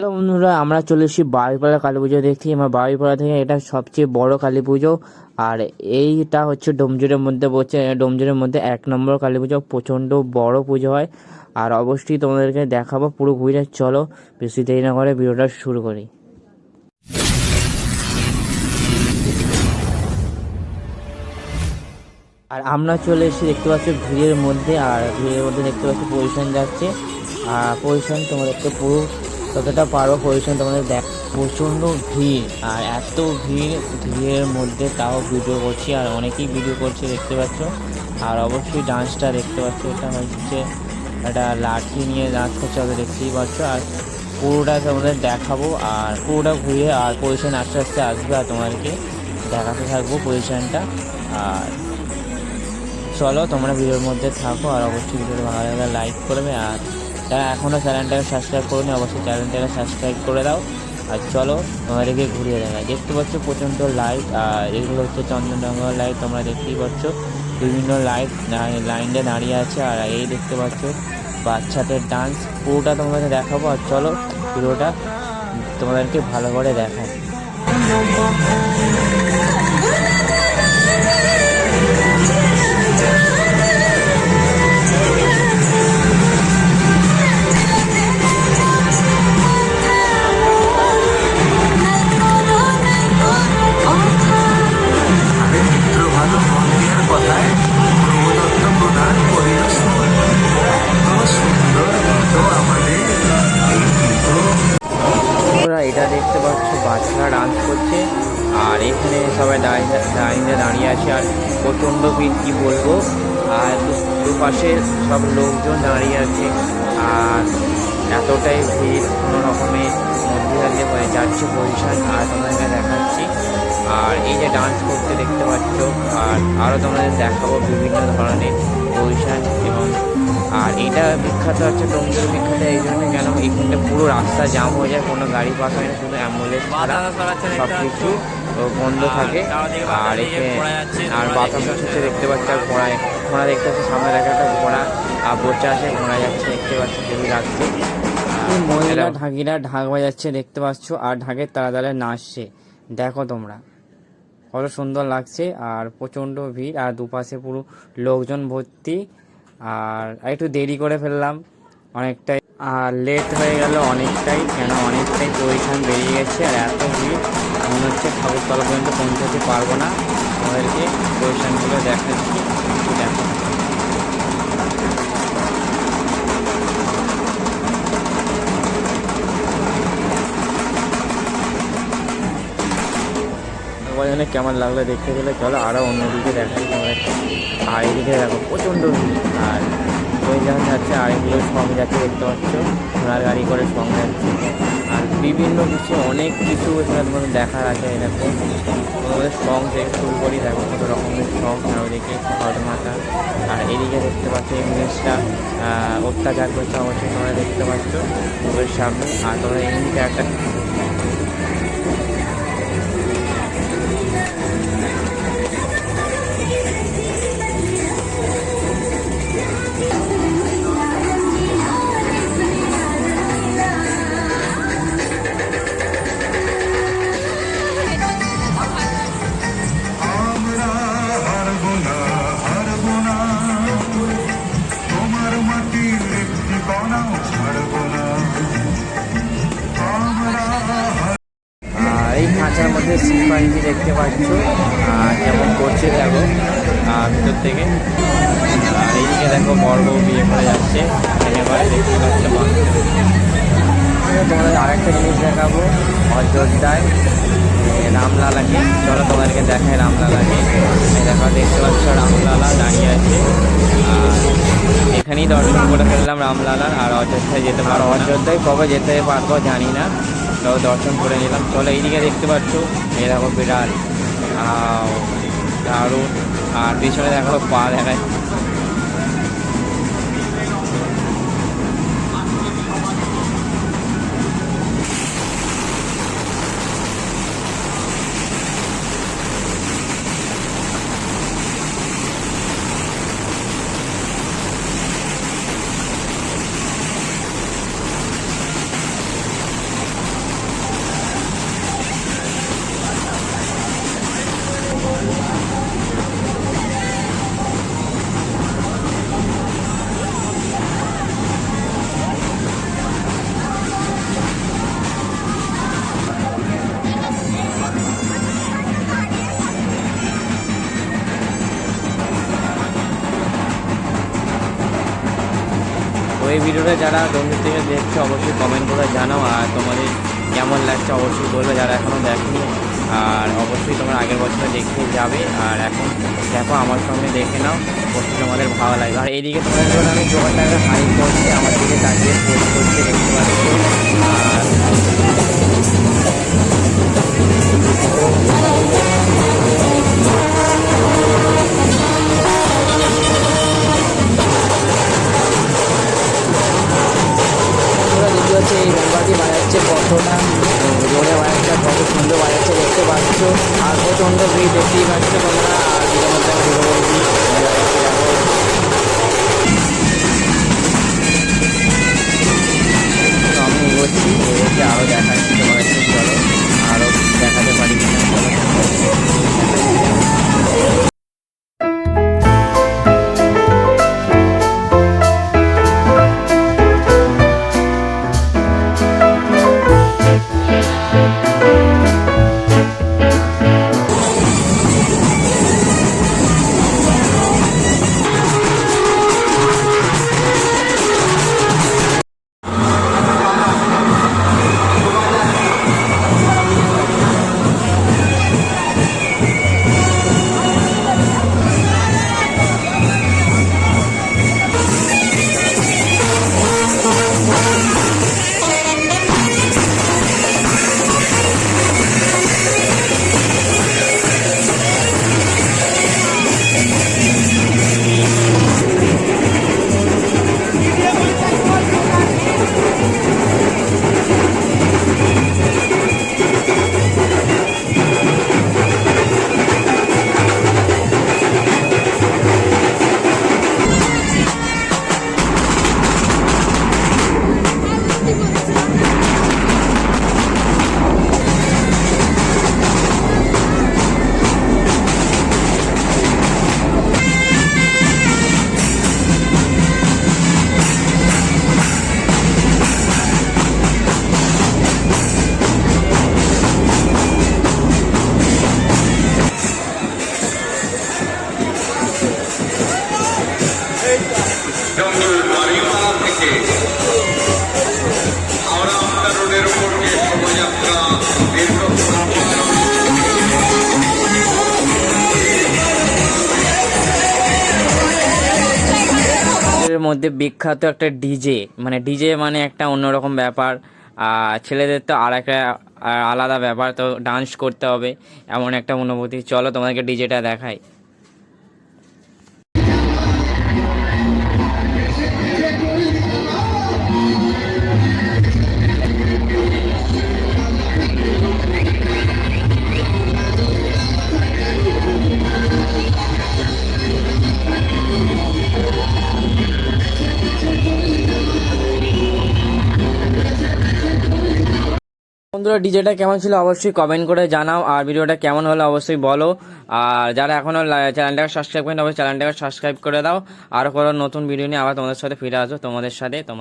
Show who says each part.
Speaker 1: Hello বন্ধুরা, আমরা চলে এসেছি বাড়িপাড়া কালী পুজো দেখছি আমার বাড়িপাড়া থেকে এটা সবচেয়ে বড় কালী পুজো। আর এইটা হচ্ছে ডোমজুরের মধ্যে পড়ছে ডোমজুরের মধ্যে এক নম্বর কালী পুজো, প্রচণ্ড বড় পুজো হয়। আর অবশ্যই তোমাদেরকে দেখাবো পুরো ঘুরে চলো, বেশি দেরি না করে ভিডিওটা শুরু করি। আর আমরা চলে এসেছি, দেখতে পাচ্ছি ভিড়ের মধ্যে। আর ভিড়ের মধ্যে দেখতে পাচ্ছি পজিশন যাচ্ছে। আর পজিশন তোমাদেরকে পুরো যতটা পারো পজিশন তোমাদের দেখ, প্রচণ্ড ভিড়, আর এত ভিড়, ভিড়ের মধ্যে তাও ভিডিও করছি, আর অনেকেই ভিডিও করছে, দেখতে পাচ্ছ। আর অবশ্যই ডান্সটা দেখতে পাচ্ছ, এটা হচ্ছে একটা লাঠি নিয়ে ডান্স করছে ওদের দেখতেই পাচ্ছ। আর পুরোটা তোমাদের দেখাবো, আর পুরোটা ঘুরে, আর পজিশন আস্তে আস্তে আসবে, আর তোমাদেরকে দেখাতে থাকব পজিশনটা আর চলো, তোমরা ভিডিওর মধ্যে থাকো, আর অবশ্যই ভিডিওটা ভালো লাগলে লাইক করবে, আর যারা এখনও চ্যানেলটাকে সাবস্ক্রাইব করোনি, অবশ্যই চ্যানেলটাকে সাবস্ক্রাইব করে দাও। আর চলো, তোমাদেরকে ঘুরিয়ে দেখায় দেখতে পাচ্ছ প্রচণ্ড লাইট আর এগুলো হচ্ছে চন্দননগর লাইট তোমরা দেখতেই পাচ্ছ। বিভিন্ন লাইট লাইনে দাঁড়িয়ে আছে। আর এই দেখতে পাচ্ছ, বাচ্চাদের ডান্স পুরোটা তোমাদের দেখাবো। আর চলো পুরোটা তোমাদেরকে ভালো করে দেখায় দুপাশে সব লোকজন দাঁড়িয়ে আছে আর এতটাই ভিড় কোনো রকমে মন্দিরে হয়ে যাচ্ছে পজিশন আর তোমাদেরকে দেখাচ্ছি। আর এই যে ডান্স করতে দেখতে পাচ্ছ আর আরও তোমাদের দেখাবো বিভিন্ন ধরনের পজিশন এবং আর এটা বিখ্যাত হচ্ছে ডোমজুর বিখ্যাত এই জন্য কেন এখানটা পুরো রাস্তা জাম হয়ে যায় কোনো গাড়ি পাস হয় না শুধু অ্যাম্বুলেন্স ছাড়া সব কিছু বন্ধ থাকে। আর এখানে আর বাতাস হচ্ছে দেখতে পাচ্ছি আর ঘোড়ায় ঘোড়া দেখতে পাচ্ছি সামনে দেখা একটা ঘোড়া আর বোচা আছে ঘোড়া যাচ্ছে দেখতে পাচ্ছি কেউ যাচ্ছে মহিলা ঢাকিরা ঢাক বাজাচ্ছে দেখতে পাচ্ছ আর ঢাকের তারা তারা নাচছে। দেখো তোমরা কত সুন্দর লাগছে আর প্রচণ্ড ভিড় আর দুপাশে পুরো লোকজন ভর্তি। আর একটু দেরি করে ফেললাম অনেকটাই। আর লেট হয়ে গেল অনেকটাই কেন অনেকটাই পজিশন বেরিয়ে গেছে আর এত ভিড় মনে হচ্ছে ঠাকুরতলা পর্যন্ত পৌঁছাতে পারব না। আমাদেরকে পজিশনগুলো দেখাচ্ছি। দেখো। কেমন লাগল দেখতে গেলে চলো আরও অন্যদিকে দেখাই তোমাদেরকে আর এদিকে দেখো, প্রচণ্ড আর ওই যাচ্ছে, আর এগুলো সঙ্গে যাচ্ছে, দেখতে পাচ্ছ। ঘোড়ার গাড়ি করে সঙ্গে যাচ্ছে। বিভিন্ন কিছু, অনেক কিছু এখানে তোমাদের দেখার আছে এরকম তোমাদের সং থেকে শুরু করি, দেখো কত রকমের সং আর ওইদিকে মাথা আর এদিকে দেখতে পাচ্ছ ইংলিশটা অত্যাচার করছে অবশ্যই তোমরা দেখতে পাচ্ছ। ওদের সামনে, আর তোমরা এমনিতে একটা খাঁচার মধ্যে দেখতে পাচ্ছ। কেমন করছে দেখো। ভিতর থেকে। আর এইদিকে দেখো বউ বিয়ে করে যাচ্ছে। বিয়ে দেখতে পাচ্ছ তোমাদের আরেকটা জিনিস দেখাবো। অযোধ্যায় রামলালাকে চলো তোমাদেরকে দেখায় রামলালাকে দেখো, দেখতে পাচ্ছ রামলালা দাঁড়িয়ে আছে। এখানেই দর্শন করে ফেললাম রামলালার। আর অযোধ্যায় যেতে পারো অযোধ্যায় কবে যেতে পারব জানি না। তো দর্শন করে নিলাম। চলো এইদিকে দেখতে পাচ্ছ, এই দেখো বিড়াল। আর পিছনে দেখো পা দেখায় বন্ধুরা যারা বন্ধু থেকে দেখছ, অবশ্যই কমেন্ট করে জানাও। আর তোমাদের কেমন লাগছে অবশ্যই বলবে যারা এখনও দেখেনি। আর অবশ্যই তোমরা আগের বছরে দেখতে যাবে। আর এখন দেখো, আমার সঙ্গে দেখে নাও অবশ্যই তোমাদের ভালো লাগবে। আর এইদিকে তোমাদের জন্য আমি জোগাড়টাকে হাই করছি, আমার দিকে দাঁড়িয়ে পোস্ট করছে, দেখতে পাচ্ছি? আর
Speaker 2: মধ্যে
Speaker 1: বিখ্যাত একটা ডিজে মানে ডিজে মানে একটা অন্যরকম ব্যাপার। ছেলেদের তো আর একটা আলাদা ব্যাপার, তো ডান্স করতে হবে, এমন একটা অনুভূতি। চলো তোমাদেরকে ডিজেটা দেখাই। বন্ধুরা, ডিজেটা কেমন ছিল অবশ্যই কমেন্ট করে জানাও, আর ভিডিওটা কেমন হলো অবশ্যই বলো। আর যারা এখনও চ্যানেলটাকে সাবস্ক্রাইব করেন, অবশ্যই চ্যানেলটাকে সাবস্ক্রাইব করে দাও। আর কোনো নতুন ভিডিও নিয়ে আবার তোমাদের সাথে ফিরে আসব তোমাদের সাথে তোমার